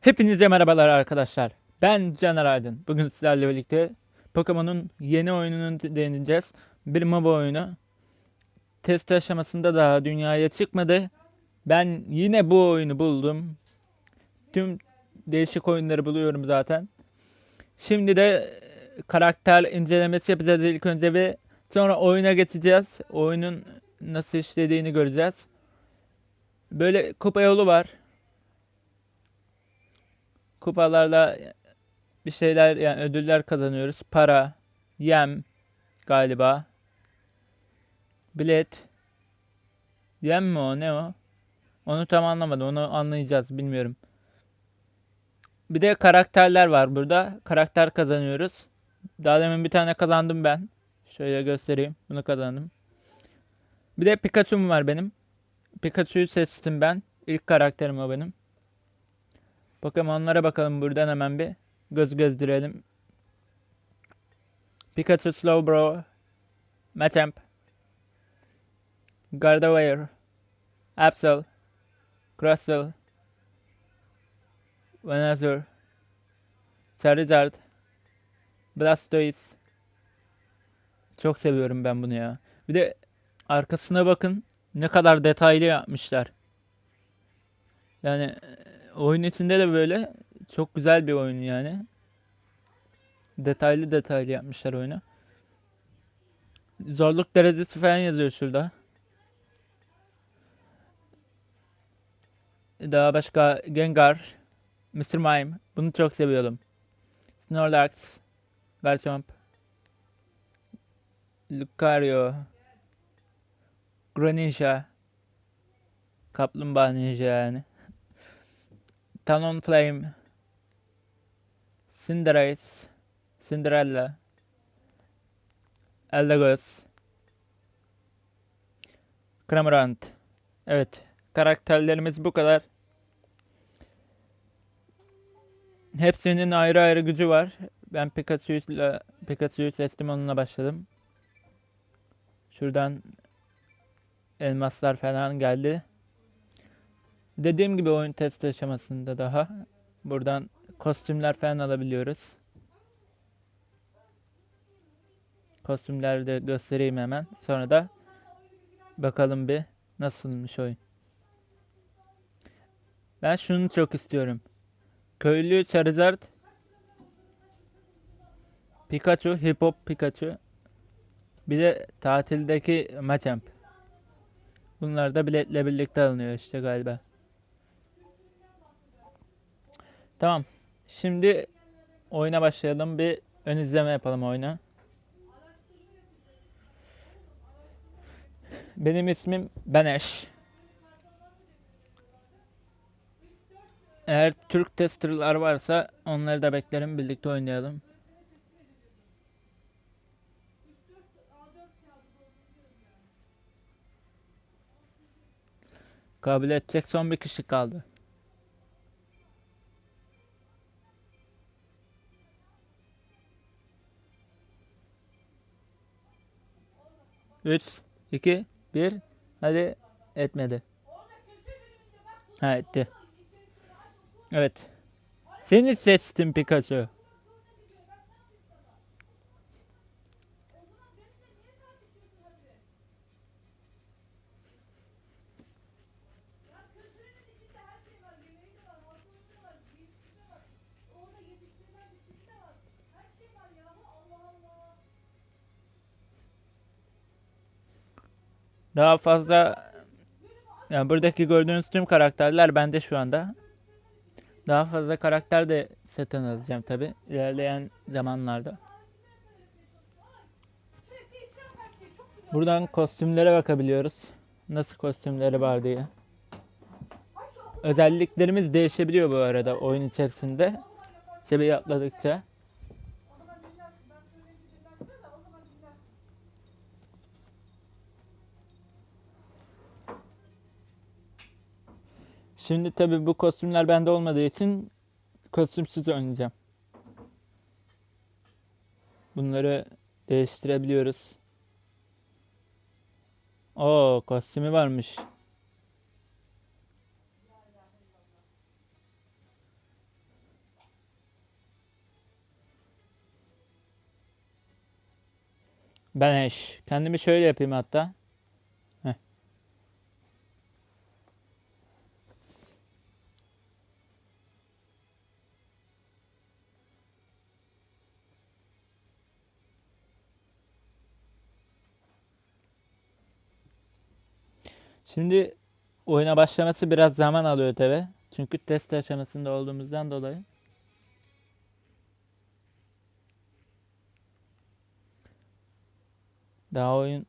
Hepinize merhabalar arkadaşlar. Ben Caner Aydın. Bugün sizlerle birlikte Pokemon'un yeni oyununu deneyeceğiz. Bir MOBA oyunu. Test aşamasında daha dünyaya çıkmadı. Ben yine bu oyunu buldum. Tüm değişik oyunları buluyorum zaten. Şimdi de e, karakter incelemesi yapacağız ilk önce ve sonra oyuna geçeceğiz. Oyunun nasıl işlediğini göreceğiz. Böyle kupa yolu var kupalarla bir şeyler yani ödüller kazanıyoruz. Para, yem galiba. Bilet. Yem mi o ne o? Onu tam anlamadım. Onu anlayacağız bilmiyorum. Bir de karakterler var burada. Karakter kazanıyoruz. Daha demin bir tane kazandım ben. Şöyle göstereyim. Bunu kazandım. Bir de Pikachu'm var benim. Pikachu'yu seçtim ben. İlk karakterim o benim. Pokemon'lara bakalım buradan hemen bir göz gezdirelim. Pikachu Slowbro, Machamp, Gardevoir, Absol, Crustle, Venusaur, Charizard, Blastoise. Çok seviyorum ben bunu ya. Bir de arkasına bakın ne kadar detaylı yapmışlar. Yani oyun içinde de böyle çok güzel bir oyun yani. Detaylı detaylı yapmışlar oyunu. Zorluk derecesi falan yazıyor şurada. Daha başka Gengar, Mr. Mime. Bunu çok seviyordum. Snorlax, Garchomp, Lucario, Greninja, Kaplumbağa Ninja yani. Talonflame, Cinderace, Cinderella, Eldegoss, Cramorant. Evet, karakterlerimiz bu kadar. Hepsinin ayrı ayrı gücü var. Ben Pikachu'yla Pikachu'yu seçtim onunla başladım. Şuradan elmaslar falan geldi. Dediğim gibi oyun test aşamasında daha. Buradan kostümler falan alabiliyoruz. Kostümleri de göstereyim hemen. Sonra da bakalım bir nasılmış oyun. Ben şunu çok istiyorum. Köylü Charizard Pikachu, Hip Hop Pikachu bir de tatildeki Machamp. Bunlar da biletle birlikte alınıyor işte galiba. Tamam. Şimdi oyuna başlayalım. Bir ön izleme yapalım oyuna. Benim ismim Beneş. Eğer Türk testerlar varsa onları da beklerim. Birlikte oynayalım. Kabul edecek son bir kişi kaldı. 3, 2, 1. Hadi etmedi. Ha etti. Evet. Seni seçtim Pikachu. Daha fazla yani buradaki gördüğünüz tüm karakterler bende şu anda. Daha fazla karakter de satın alacağım tabi ilerleyen zamanlarda. Buradan kostümlere bakabiliyoruz. Nasıl kostümleri var diye. Özelliklerimiz değişebiliyor bu arada oyun içerisinde. Seviye atladıkça. Şimdi tabi bu kostümler bende olmadığı için kostümsüz oynayacağım. Bunları değiştirebiliyoruz. O kostümü varmış. Ben eş. Kendimi şöyle yapayım hatta. Şimdi oyuna başlaması biraz zaman alıyor tabi. Çünkü test aşamasında olduğumuzdan dolayı. Daha oyun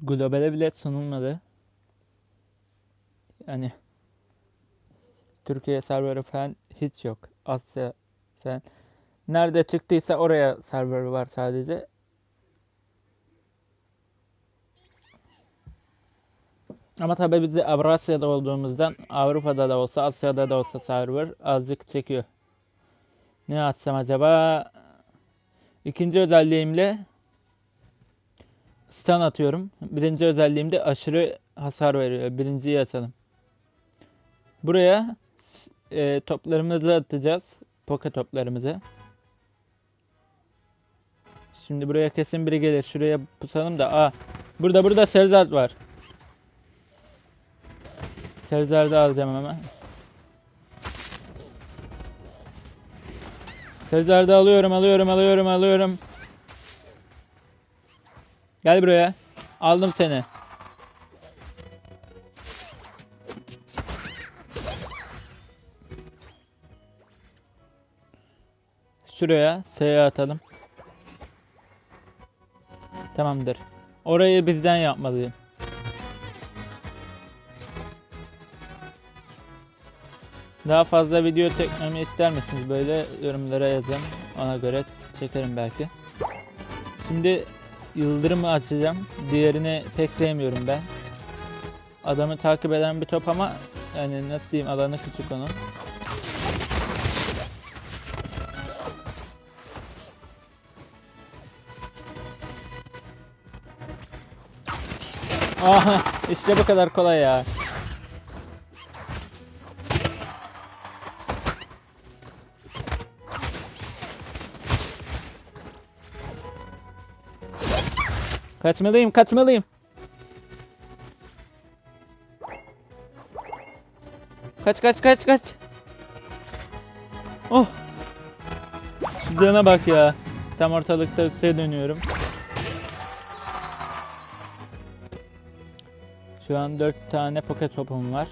globale bile sunulmadı. Yani Türkiye serverı falan hiç yok. Asya falan. Nerede çıktıysa oraya server var sadece. Ama tabii biz Avrasya'da olduğumuzdan Avrupa'da da olsa Asya'da da olsa server azıcık çekiyor. Ne açsam acaba? İkinci özelliğimle stun atıyorum. Birinci özelliğimde aşırı hasar veriyor. Birinciyi açalım. Buraya e, toplarımızı atacağız. Poke toplarımızı. Şimdi buraya kesin biri gelir. Şuraya pusalım da. Aa, burada burada Serzat var. Serzat'ı alacağım hemen. Serzat'ı alıyorum, alıyorum, alıyorum, alıyorum. Gel buraya. Aldım seni. Şuraya S'ye atalım. Tamamdır. Orayı bizden yapmalıyım. Daha fazla video çekmemi ister misiniz? Böyle yorumlara yazın. Ona göre çekerim belki. Şimdi Yıldırım'ı açacağım. Diğerini pek sevmiyorum ben. Adamı takip eden bir top ama yani nasıl diyeyim alanı küçük onun. Aha işte bu kadar kolay ya. Kaçmalıyım, kaçmalıyım. Kaç kaç kaç kaç. Oh. Cana bak ya. Tam ortalıkta üste dönüyorum. Şu an 4 tane poket topum var.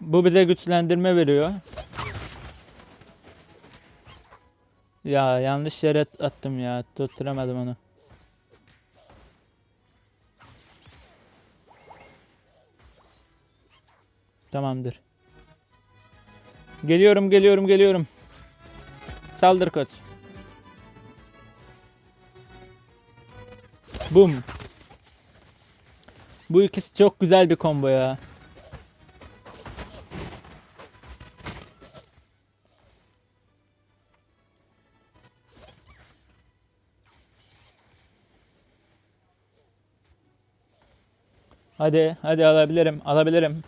Bu bize güçlendirme veriyor. Ya yanlış yere attım ya. Tutturamadım onu. Tamamdır. Geliyorum, geliyorum, geliyorum. Saldır koç. Bum. Bu ikisi çok güzel bir combo ya. Hadi, hadi alabilirim, alabilirim.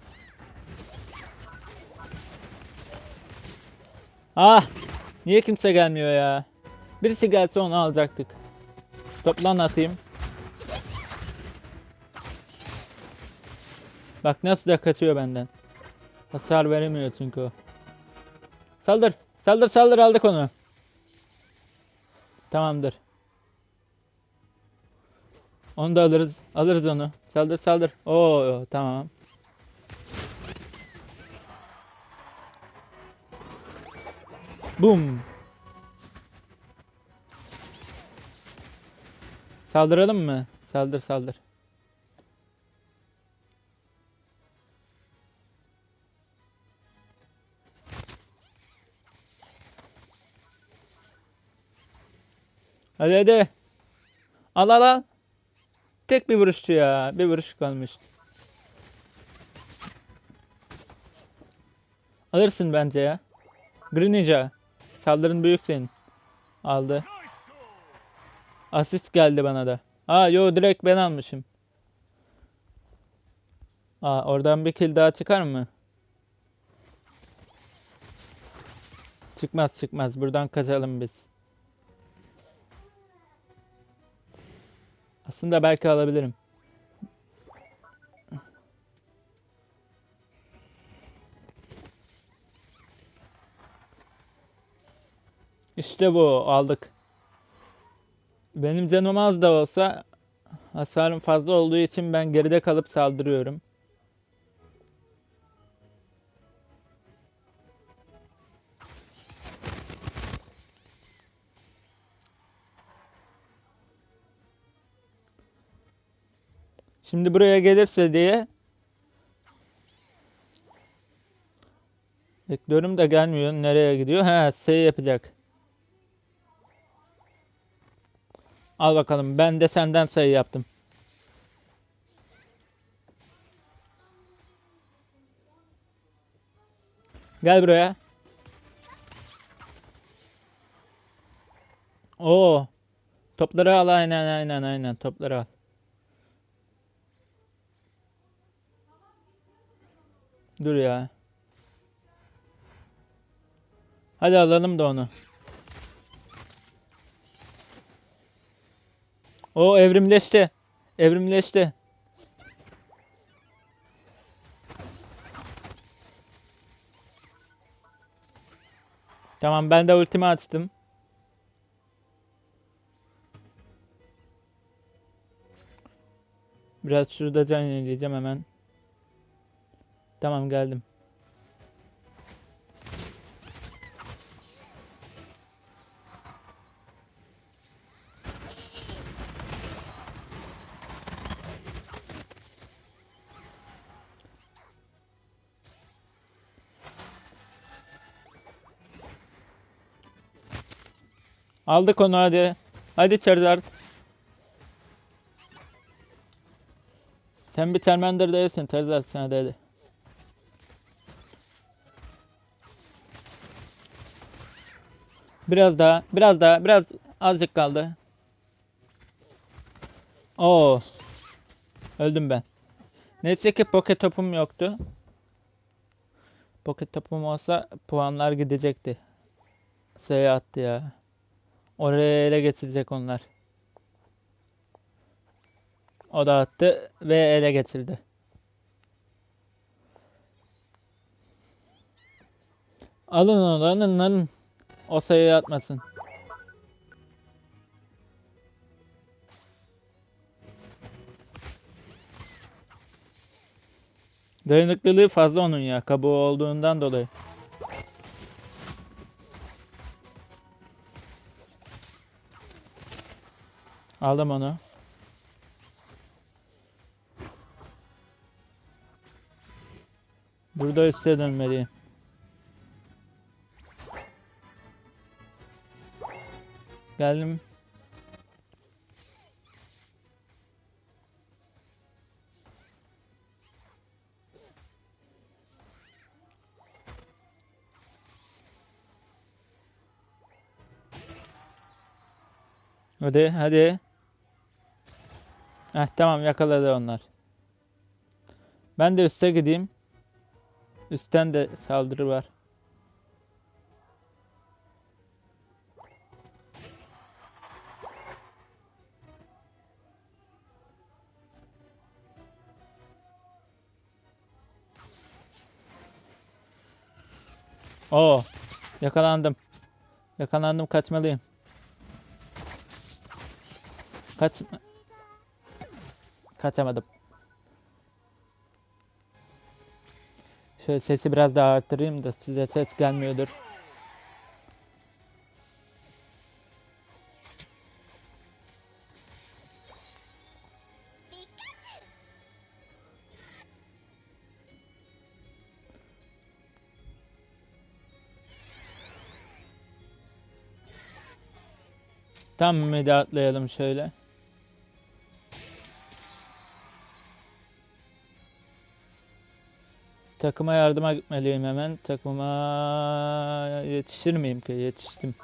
Ah! Niye kimse gelmiyor ya? Birisi gelse onu alacaktık. Toplan atayım. Bak nasıl da kaçıyor benden. Hasar veremiyor çünkü o. Saldır. Saldır saldır aldık onu. Tamamdır. Onu da alırız. Alırız onu. Saldır saldır. Oo tamam. Bum. Saldıralım mı? Saldır saldır. Hadi hadi. Al al al. Tek bir vuruştu ya. Bir vuruş kalmış. Alırsın bence ya. Greninja. Saldırın büyük senin. Aldı. Asist geldi bana da. Aa yo direkt ben almışım. Aa oradan bir kill daha çıkar mı? Çıkmaz çıkmaz. Buradan kaçalım biz. Aslında belki alabilirim. İşte bu aldık. Benim canım az da olsa hasarım fazla olduğu için ben geride kalıp saldırıyorum. Şimdi buraya gelirse diye bekliyorum da gelmiyor. Nereye gidiyor? Ha, S yapacak. Al bakalım. Ben de senden sayı yaptım. Gel buraya. Oo. Topları al aynen aynen aynen topları al. Dur ya. Hadi alalım da onu. O evrimleşti. Evrimleşti. Tamam ben de ultimi açtım. Biraz şurada can yenileyeceğim hemen. Tamam geldim. Aldık onu hadi. Hadi Charizard. Sen bir Charmander değilsin Charizard sen hadi hadi. Biraz daha, biraz daha, biraz azıcık kaldı. Oo. Öldüm ben. Neyse ki poket topum yoktu. Poket topum olsa puanlar gidecekti. S'ye attı ya. Oraya ele geçirecek onlar. O da attı ve ele geçirdi. Alın onu alın alın. O sayıyı atmasın. Dayanıklılığı fazla onun ya. Kabuğu olduğundan dolayı. Aldım onu. Burada üste dönmeliyim. Geldim. Hadi hadi. Heh, tamam yakaladı onlar. Ben de üste gideyim. Üstten de saldırı var. Oo, yakalandım. Yakalandım, kaçmalıyım. Kaç Kaçamadım. Şöyle sesi biraz daha arttırayım da size ses gelmiyordur. Tam mı atlayalım şöyle. Takıma yardıma gitmeliyim hemen. Takıma yetişir miyim ki? Yetiştim.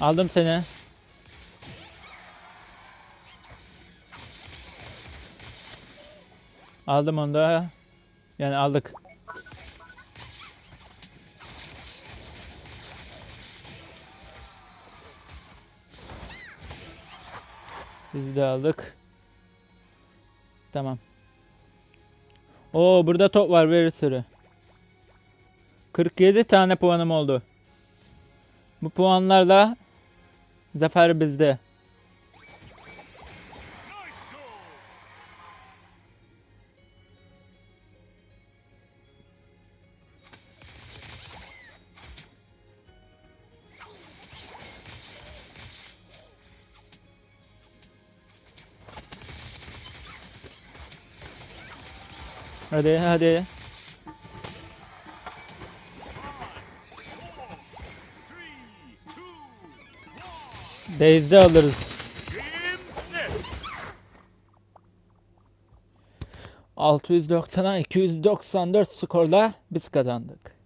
Aldım seni. Aldım onu da. Yani aldık. Biz de aldık. Tamam. Oo burada top var bir sürü. 47 tane puanım oldu. Bu puanlarla zafer bizde. Hadi hadi. Base'de alırız. 690'a 294 skorla biz kazandık.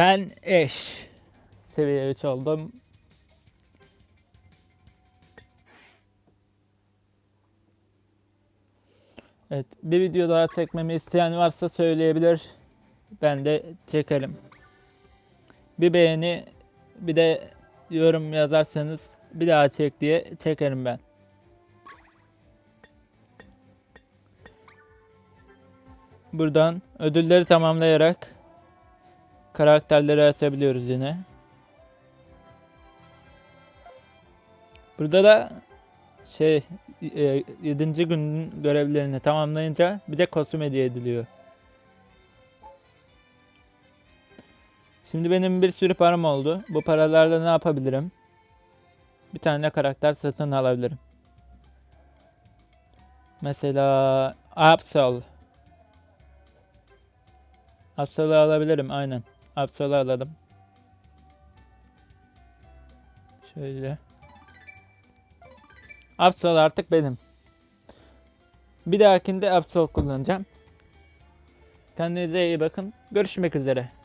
Ben eş seviye 3 oldum. Evet, bir video daha çekmemi isteyen varsa söyleyebilir. Ben de çekerim. Bir beğeni, bir de yorum yazarsanız bir daha çek diye çekerim ben. Buradan ödülleri tamamlayarak karakterleri açabiliyoruz yine. Burada da şey 7. günün görevlerini tamamlayınca bize kostüm hediye ediliyor. Şimdi benim bir sürü param oldu. Bu paralarla ne yapabilirim? Bir tane karakter satın alabilirim. Mesela Absol. Absol'u alabilirim aynen. Absol'u alalım. Şöyle. Absol artık benim. Bir dahakinde Absol kullanacağım. Kendinize iyi bakın. Görüşmek üzere.